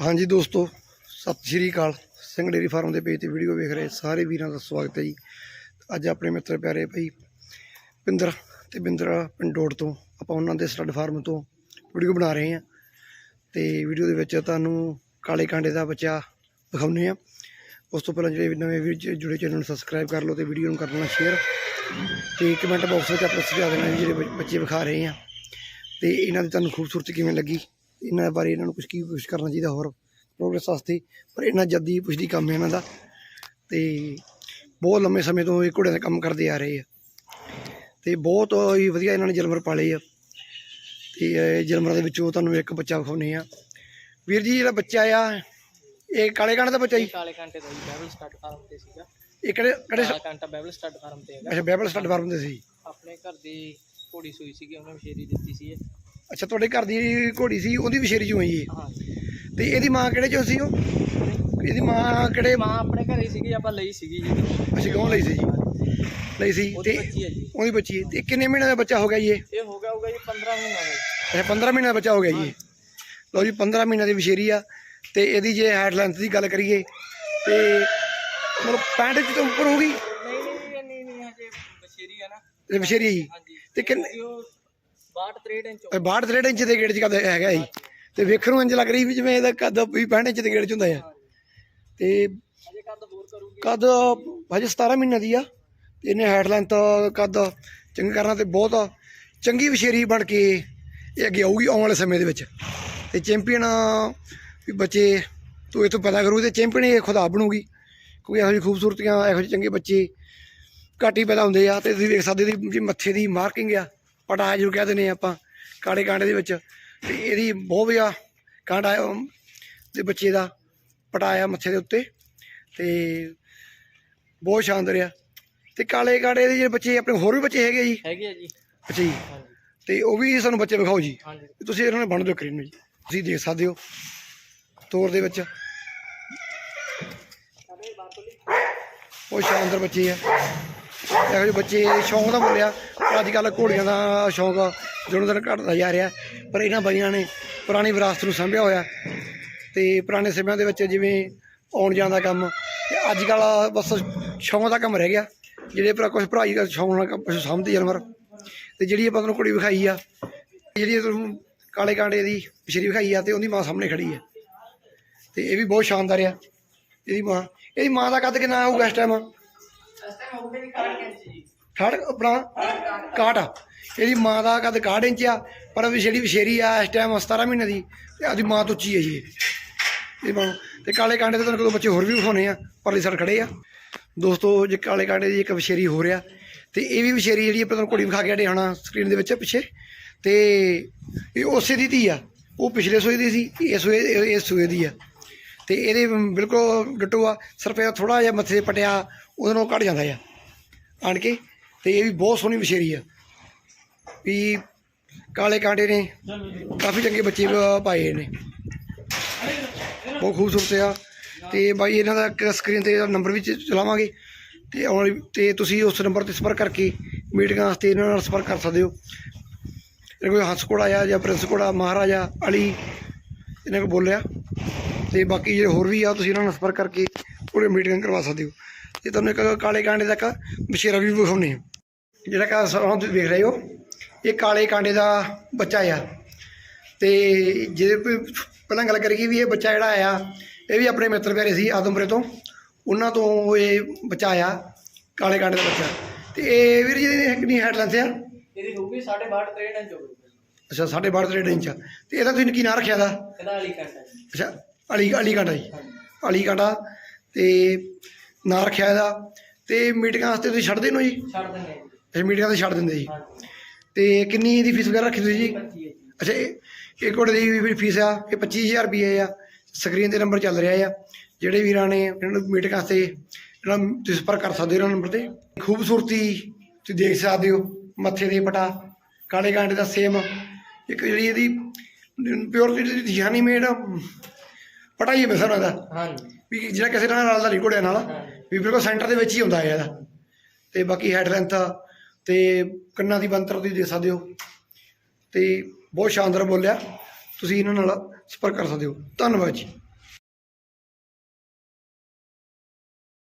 ਹਾਂਜੀ ਦੋਸਤੋ, ਸਤਿ ਸ਼੍ਰੀ ਅਕਾਲ। ਸਿੰਘ ਡੇਰੀ ਫਾਰਮ ਦੇ ਪੇਜ ਤੇ ਵੀਡੀਓ ਵੇਖ ਰਹੇ ਸਾਰੇ ਵੀਰਾਂ ਦਾ ਸਵਾਗਤ ਹੈ ਜੀ। ਅੱਜ ਆਪਣੇ ਮਿੱਤਰ ਪਿਆਰੇ ਭਾਈ ਪਿੰਦਰ ਤੇ ਬਿੰਦਰ ਪਿੰਡ ਤੋਂ ਆਪਾਂ ਉਹਨਾਂ ਦੇ ਸਟੱਡ ਫਾਰਮ ਤੋਂ ਵੀਡੀਓ ਬਣਾ ਰਹੇ ਹਾਂ। ਤੇ ਵੀਡੀਓ ਦੇ ਵਿੱਚ ਤੁਹਾਨੂੰ ਕਾਲੇ ਕਾਂਡੇ ਦਾ ਬੱਚਾ ਦਿਖਾਉਂਦੇ ਆ ਉਸ ਤੋਂ ਪਹਿਲਾਂ ਜਿਹੜੇ ਨਵੇਂ ਵੀਰ ਜੁੜੇ, ਚੈਨਲ ਨੂੰ ਸਬਸਕ੍ਰਾਈਬ ਕਰ ਲਓ ਤੇ ਵੀਡੀਓ ਨੂੰ ਕਰ ਲੈਣਾ ਸ਼ੇਅਰ ਤੇ ਕਮੈਂਟ ਬਾਕਸ ਵਿੱਚ ਆਪਣੇ ਸੁਝਾਅ ਦੇਣਾ ਵੀ ਜਿਹੜੇ ਬ- ਬੱਚੇ ਵਿਖਾ ਰਹੇ ਆ ਤੇ ਇਹਨਾਂ ਦੀ ਤੁਹਾਨੂੰ ਖੂਬਸੂਰਤੀ ਕਿਵੇਂ ਲੱਗੀ? ਇਹਨਾਂ ਬਾਰੇ ਇਹਨਾਂ ਨੂੰ ਕੁਝ ਕੀ ਕੁਝ ਕਰਨਾ ਚਾਹੀਦਾ ਹੋਰ ਪ੍ਰੋਗਰੈਸ ਵਾਸਤੇ ਪਰ ਇਹਨਾਂ ਜੱਦੀ ਪੁੱਛਦੀ ਕੰਮ ਹੈ ਇਹਨਾਂ ਦਾ। ਤੇ ਬਹੁਤ ਲੰਮੇ ਸਮੇਂ ਤੋਂ ਇਹ ਘੋੜਿਆਂ ਦਾ ਕੰਮ ਕਰਦੇ ਆ ਰਹੇ ਆ। ਤੇ ਬਹੁਤ ਹੀ ਵਧੀਆ ਇਹਨਾਂ ਨੇ ਜਾਨਵਰ ਪਾਲੇ ਆ। ਤੇ ਇਹ ਜਾਨਵਰਾਂ ਦੇ ਵਿੱਚੋਂ ਤੁਹਾਨੂੰ ਇੱਕ ਬੱਚਾ ਵਿਖਾਉਨੇ ਆ। ਵੀਰ ਜੀ ਜਿਹੜਾ ਬੱਚਾ ਆ ਇਹ ਕਾਲੇ ਕਾਂਡ ਦਾ ਬੱਚਾ ਜੀ? ਕਾਲੇ ਘੰਟੇ ਦਾ ਜੀ ਬੈਬਲ ਸਟੱਡ ਫਾਰਮ ਤੇ ਸੀਗਾ। ਇਹ ਕਿਹੜੇ ਕਿਹੜੇ ਕਾਲਾ ਘੰਟਾ ਬੈਬਲ ਸਟੱਡ ਫਾਰਮ ਤੇ ਹੈਗਾ। ਅੱਛਾ ਬੈਬਲ ਸਟੱਡ ਫਾਰਮ ਦੇ ਸੀ। ਆਪਣੇ ਘਰ ਦੀ ਘੋੜੀ ਸੂਈ ਸੀਗੀ ਉਹਨੇ ਵਿਸ਼ੇਰੀ ਦਿੱਤੀ ਸੀ ਇਹ। ਅੱਛਾ ਤੁਹਾਡੇ ਘਰ ਦੀ ਘੋੜੀ ਸੀ ਉਹਦੀ ਵਿਸ਼ੇਰੀ ਚੋਂ ਆਈ ਹਾਂ ਤੇ ਇਹਦੀ ਮਾਂ ਕਿਹੜੇ ਚੋਂ ਸੀ ਉਹ? ਇਹਦੀ ਮਾਂ ਕਿਹੜੇ ਮਾਂ ਆਪਣੇ ਘਰੇ ਸੀਗੀ ਆਪਾਂ ਲਈ ਸੀਗੀ ਜੀ। ਅਸੀਂ ਗਾਉਂ ਲਈ ਸੀ ਜੀ? ਲਈ ਸੀ ਉਹਦੀ ਤੇ ਬੱਚੀ ਹੈ ਜੀ। ਉਹਦੀ ਬੱਚੀ ਹੈ। ਤੇ ਕਿੰਨੇ ਮਹੀਨੇ ਦਾ ਬੱਚਾ ਹੋ ਗਿਆ ਜੀ ਇਹ? ਇਹ ਹੋ ਗਿਆ ਹੋਊਗਾ ਜੀ 15 ਮਹੀਨਾ ਦਾ। ਜੀ। ਇਹ 15 ਮਹੀਨੇ ਦਾ ਬੱਚਾ ਹੋ ਗਿਆ ਜੀ ਇਹ। ਲਓ ਜੀ 15 ਮਹੀਨੇ ਦੀ ਵਿਸ਼ੇਰੀ ਆ। ਤੇ ਇਹਦੀ ਜੇ ਹੈਡ ਲੈਂਥ ਦੀ ਗੱਲ ਕਰੀਏ ਤੇ ਮਤਲਬ 65 ਇੰਚ ਤੋਂ ਉੱਪਰ ਹੋਊਗੀ? ਨਹੀਂ ਨਹੀਂ ਨਹੀਂ ਨਹੀਂ ਹਜੇ ਵਿਸ਼ੇਰੀ ਹੈ ਨਾ। ਇਹ ਵਿਸ਼ੇਰੀ ਹੈ ਜੀ। ਹਾਂਜੀ। ਤੇ ਕਿੰਨੇ ਉਹ 62 63 ਇੰਚ ਇਹ 62 63 ਇੰਚ ਦੇ ਗੇੜ 'ਚ ਕਦ ਹੈਗਾ ਜੀ ਤੇ ਵੇਖਣ ਨੂੰ ਇੰਜ ਲੱਗ ਰਹੀ ਵੀ ਜਿਵੇਂ ਇਹਦਾ ਕੱਦ ਵੀ 65 ਇੰਚ ਦੇ ਗੇੜ 'ਚ ਹੁੰਦਾ ਆ। ਤੇ ਕੱਦ ਹਜੇ 17 ਮਹੀਨੇ ਦੀ ਆ। ਤੇ ਇਹਨੇ ਹੈਡ ਲੈਂਥ ਕੱਦ ਚੰਗਾ ਕਰਨਾ ਤੇ ਬਹੁਤ ਚੰਗੀ ਵਿਸ਼ੇਰੀ ਬਣ ਕੇ ਇਹ ਅੱਗੇ ਆਊਗੀ ਆਉਣ ਵਾਲੇ ਸਮੇਂ ਦੇ ਵਿੱਚ। ਤੇ ਚੈਂਪੀਅਨ ਵੀ ਬੱਚੇ ਤੋਂ ਇਹ ਤੋਂ ਪੈਦਾ ਕਰੂ ਤੇ ਚੈਂਪੀਅਨ ਇਹ ਖੁਦਾ ਬਣੂਗੀ। ਕਿਉਂਕਿ ਇਹੋ ਜਿਹੀ ਖੂਬਸੂਰਤੀਆਂ ਇਹੋ ਜਿਹੇ ਚੰਗੇ ਬੱਚੇ ਘੱਟ ਪੈਦਾ ਹੁੰਦੇ ਆ ਤੇ ਤੁਸੀਂ ਵੇਖ ਸਕਦੇ ਦੀ ਮੱਥੇ ਦੀ ਮਾਰਕਿੰਗ ਆ। ਪਟਾ ਜਿਹਨੂੰ ਕਹਿ ਦਿੰਦੇ ਆ ਆਪਾਂ ਕਾਲੇ ਕਾਂਡੇ ਦੇ ਵਿੱਚ। ਤੇ ਇਹਦੀ ਬਹੁਤ ਵਧੀਆ ਕਾਂਡਾ ਦੇ ਬੱਚੇ ਦਾ ਪਟਾਇਆ ਮੱਥੇ ਦੇ ਉੱਤੇ। ਤੇ ਬਹੁਤ ਸ਼ਾਨਦਾਰ ਆ। ਤੇ ਕਾਲੇ ਕਾਂਡੇ ਦੇ ਜਿਹੜੇ ਬੱਚੇ ਆਪਣੇ ਹੋਰ ਵੀ ਬੱਚੇ ਹੈਗੇ ਜੀ? ਹੈਗੀ ਹੈ ਜੀ। ਅੱਛਾ ਜੀ। ਤੇ ਉਹ ਵੀ ਸਾਨੂੰ ਬੱਚੇ ਵਿਖਾਓ ਜੀ। ਤੁਸੀਂ ਇਹਨਾਂ ਨੇ ਬਣ ਦਿਓ ਕਰੀ ਨੂੰ ਜੀ। ਤੁਸੀਂ ਦੇਖ ਸਕਦੇ ਹੋ ਤੋਰ ਦੇ ਵਿੱਚ। ਉਹ ਸ਼ਾਨਦਾਰ ਬੱਚੇ ਆ। ਇਹੋ ਜਿਹੇ ਬੱਚੇ ਸ਼ੌਂਕ ਦਾ ਮੁੱਲਿਆ ਪਰ ਅੱਜ ਕੱਲ ਘੋੜੀਆਂ ਦਾ ਸ਼ੌਂਕ ਦਿਨੋਂ ਦਿਨ ਘਟਦਾ ਜਾ ਰਿਹਾ। ਪਰ ਇਹਨਾਂ ਬਾਈਆਂ ਨੇ ਪੁਰਾਣੀ ਵਿਰਾਸਤ ਨੂੰ ਸੰਭਿਆ ਹੋਇਆ। ਤੇ ਪੁਰਾਣੇ ਸਮਿਆਂ ਦੇ ਵਿੱਚ ਜਿਵੇਂ ਆਉਣ ਜਾਣ ਦਾ ਕੰਮ ਅੱਜ ਕੱਲ ਬਸ ਸ਼ੌਂਕ ਦਾ ਕੰਮ ਰਹਿ ਗਿਆ। ਜਿਹੜੇ ਭਰਾ ਕੁਝ ਭਰਾਈ ਦਾ ਸ਼ੌਂਕ ਨਾਲ ਕੰਮ- ਪਸ਼ੂ ਸਾਂਭਦੇ ਜਾਨਵਰ। ਤੇ ਜਿਹੜੀ ਆਪਾਂ ਤੁਹਾਨੂੰ ਕੁੜੀ ਵਿਖਾਈ ਆ, ਜਿਹੜੀ ਤੁਹਾਨੂੰ ਕਾਲੇ ਕਾਂਡੇ ਦੀ ਪਿਛਰੀ ਵਿਖਾਈ ਆ, ਤੇ ਉਹਦੀ ਮਾਂ ਸਾਹਮਣੇ ਖੜੀ ਆ। ਤੇ ਇਹ ਵੀ ਬਹੁਤ ਸ਼ਾਨਦਾਰ ਆ। ਇਹਦੀ ਮਾਂ ਇਹਦੀ ਮਾਂ ਦਾ ਕੱਦ ਕਿੰਨਾ ਹੋਊਗਾ ਇਸ ਟਾਈਮ ਠੜ ਆਪਣਾ ਕਾਟ ਆ। ਇਹਦੀ ਮਾਂ ਦਾ ਕੱਦ 61 ਇੰਚ ਆ, ਪਰ ਵੀ ਜਿਹੜੀ ਵਿਸ਼ੇਰੀ ਆ, ਇਸ ਟਾਈਮ 17 ਮਹੀਨੇ ਦੀ, ਤੇ ਆਦੀ ਮਾਂ ਤੋਂ ਉੱਚੀ ਹੈ ਜੀ ਇਹ। ਮਾਂ। ਤੇ ਕਾਲੇ ਕਾਂਡੇ ਤੇ ਤੁਹਾਨੂੰ ਕੋਲ ਬੱਚੇ ਹੋਰ ਵੀ ਵਿਖਾਉਣੇ ਆ, ਪਰਲੀ ਸਾਈਡ ਖੜੇ ਆ। ਦੋਸਤੋ, ਜੇ ਕਾਲੇ ਕਾਂਡੇ ਦੀ ਇੱਕ ਵਿਸ਼ੇਰੀ ਹੋ ਰਿਹਾ, ਤੇ ਇਹ ਵੀ ਵਿਸ਼ੇਰੀ ਜਿਹੜੀ ਆਪਾਂ ਤੁਹਾਨੂੰ ਕੁੜੀ ਵਿਖਾ ਕੇ ਹਟੇ ਹੋਣਾ ਸਕਰੀਨ ਦੇ ਵਿੱਚ ਪਿੱਛੇ। ਤੇ ਇਹ ਉਸੇ ਦੀ ਧੀ ਆ। ਉਹ ਪਿਛਲੇ ਸੂਏ ਦੀ ਸੀ, ਇਹ ਸੂਏ, ਇਹ ਇਸ ਸੂਏ ਦੀ ਆ। ਤੇ ਇਹਦੇ ਬਿਲਕੁਲ ਡਟੋ ਆ, ਸਿਰਫ ਥੋੜਾ ਜਿਹਾ ਮੱਥੇ ਤੇ ਪਟਿਆ ਉਹਦੇ ਨਾਲ ਘਟ ਜਾਂਦਾ ਆ। ਆਣ ਕੇ ਤੇ ਇਹ ਵੀ ਬਹੁਤ ਸੋਹਣੀ ਵਿਸ਼ੇਰੀ ਆ। ਵੀ ਕਾਲੇ ਕਾਂਟੇ ਨੇ, ਕਾਫੀ ਚੰਗੇ ਬੱਚੇ ਪਾਏ ਨੇ ਬਹੁਤ ਖੂਬਸੂਰਤ ਆ। ਤੇ ਬਾਈ ਇਹਨਾਂ ਦਾ ਇੱਕ ਸਕਰੀਨ ਤੇ ਨੰਬਰ ਵੀ ਚਲਾਵਾਂਗੇ। ਤੇ ਆਉਣ ਵਾਲੀ- ਤੇ ਤੁਸੀਂ ਉਸ ਨੰਬਰ ਤੇ ਸੰਪਰਕ ਕਰਕੇ ਮੀਟਿੰਗਾਂ ਵਾਸਤੇ ਇਹਨਾਂ ਨਾਲ ਸੰਪਰਕ ਕਰ ਸਕਦੇ ਹੋ। ਇਹਨਾਂ ਕੋਈ ਹੰਸ ਘੋੜਾ ਆ ਜਾਂ ਪ੍ਰਿੰਸ ਘੋੜਾ, ਮਹਾਰਾਜਾ, ਅਲੀ, ਇਹਨਾਂ ਕੋਲ ਬੋਲਿਆ। ਤੇ ਬਾਕੀ ਜਿਹੜੇ ਹੋਰ ਵੀ ਆ, ਤੁਸੀਂ ਇਹਨਾਂ ਨਾਲ ਸੰਪਰਕ ਕਰਕੇ ਪੂਰੇ ਮੀਟਿੰਗ ਕਰਵਾ ਸਕਦੇ ਹੋ। ਤੇ ਤੁਹਾਨੂੰ ਇੱਕ ਕਾਲੇ ਕਾਂਡੇ ਦਾ ਇੱਕ ਬਸ਼ੇਰਾ ਵੀ ਵਿਖਾਉਂਦੇ ਆ ਜਿਹੜਾ ਕਾ ਸਰਾਂ ਤੁਸੀਂ ਦੇਖ ਰਹੇ ਹੋ ਇਹ ਕਾਲੇ ਕਾਂਡੇ ਦਾ ਬੱਚਾ ਆ। ਤੇ ਕੋਈ ਪਹਿਲਾਂ ਗੱਲ ਕਰੀਏ ਵੀ ਇਹ ਬੱਚਾ ਜਿਹੜਾ ਆਇਆ ਇਹ ਵੀ ਆਪਣੇ ਮਿੱਤਰ ਪਿਆਰੇ ਸੀ ਆਦਮਪੁਰੇ ਤੋਂ। ਉਹਨਾਂ ਤੋਂ ਇਹ ਬੱਚਾ ਆਇਆ ਕਾਲੇ ਕਾਂਡੇ ਦਾ ਬੱਚਾ। ਤੇ ਇਹ ਵੀਰ ਜੀ ਕਿੰਨੀ ਹੈਡ ਲੈਂਥ ਆ? ਇਹਦੀ ਹੋਊਗੀ 62 63 ਇੰਚ ਹੋਊਗੀ। ਅੱਛਾ ਸਾਢੇ ਬਾਰਾਂ ਤਰੇੜ ਇੰਚ ਆ। ਤੇ ਇਹਦਾ ਤੁਸੀਂ ਕੀ ਨਾਂ ਰੱਖਿਆ ਦਾ ਇਹਦਾ ਜੀ। ਅੱਛਾ ਅਲੀ ਅਲੀ ਕਾਂਡਾ ਜੀ। ਅਲੀ ਕਾਂਡਾ। ਤੇ ਨਾਂ ਰੱਖਿਆ ਇਹਦਾ ਤੇ ਮੀਟਿੰਗਾਂ ਵਾਸਤੇ ਤੁਸੀਂ ਛੱਡਦੇ ਨੂੰ ਜੀ? ਛੱਡ ਦਿੰਦੇ ਹਾਂ ਜੀ। ਇਹ ਮੀਟਿੰਗਾਂ ਤੇ ਛੱਡ ਦਿੰਦੇ ਜੀ। ਹਾਂਜੀ ਤੇ ਕਿੰਨੀ ਇਹਦੀ ਫੀਸ ਵਗੈਰਾ ਰੱਖੀ ਤੁਸੀਂ ਜੀ? 25 ਹੈ ਜੀ। ਅੱਛਾ ਇਹ ਇਹ ਕੋੜੇ ਦੀ ਵੀ ਫੀਸ ਆ ਇਹ 25000 ਰੁਪਏ ਆ। ਸਕਰੀਨ ਤੇ ਨੰਬਰ ਚੱਲ ਰਿਹਾ ਆ। ਜਿਹੜੇ ਵੀਰਾਂ ਨੇ ਇਹਨਾਂ ਨੂੰ ਮੀਟਿੰਗ ਵਾਸਤੇ ਇਹਨਾਂ ਤੁਸੀਂ ਸੰਪਰਕ ਕਰ ਸਕਦੇ ਹੋ ਇਹਨਾਂ ਨੰਬਰ ਤੇ। ਖੂਬਸੂਰਤੀ ਤੁਸੀਂ ਦੇਖ ਸਕਦੇ ਹੋ ਮੱਥੇ ਦੇ ਪਟਾ ਕਾਲੇ ਕਾਂਡੇ ਦਾ ਸੇਮ। ਇੱਕ ਜਿਹੜੀ ਇਹਦੀ ਪਿਓਰ ਜਿਹੜੀ ਜਾਨੀ ਮੇਡ ਪਟਾ ਹੀ ਹੈ ਮਿਸਰ ਦਾ ਹਾਂਜੀ। ਵੀ ਜਿਹੜਾ ਕਿਸੇ ਨਾਲ ਰਲਦਾ ਨਹੀਂ ਘੋੜਿਆਂ ਨਾਲ ਵੀ ਬਿਲਕੁਲ ਸੈਂਟਰ ਦੇ ਵਿੱਚ ਹੀ ਹੁੰਦਾ ਹੈ ਇਹਦਾ। ਤੇ ਬਾਕੀ ਹੈਡ ਲੈਂਥ ਤੇ ਕੰਨਾਂ ਦੀ ਬੰਤਰ ਤੁਸੀਂ ਦੇ ਸਕਦੇ ਹੋ। ਤੇ ਬਹੁਤ ਸ਼ਾਨਦਾਰ ਬੋਲਿਆ। ਤੁਸੀਂ ਇਹਨਾਂ ਨਾਲ ਸੰਪਰਕ ਕਰ ਸਕਦੇ ਹੋ। ਧੰਨਵਾਦ ਜੀ।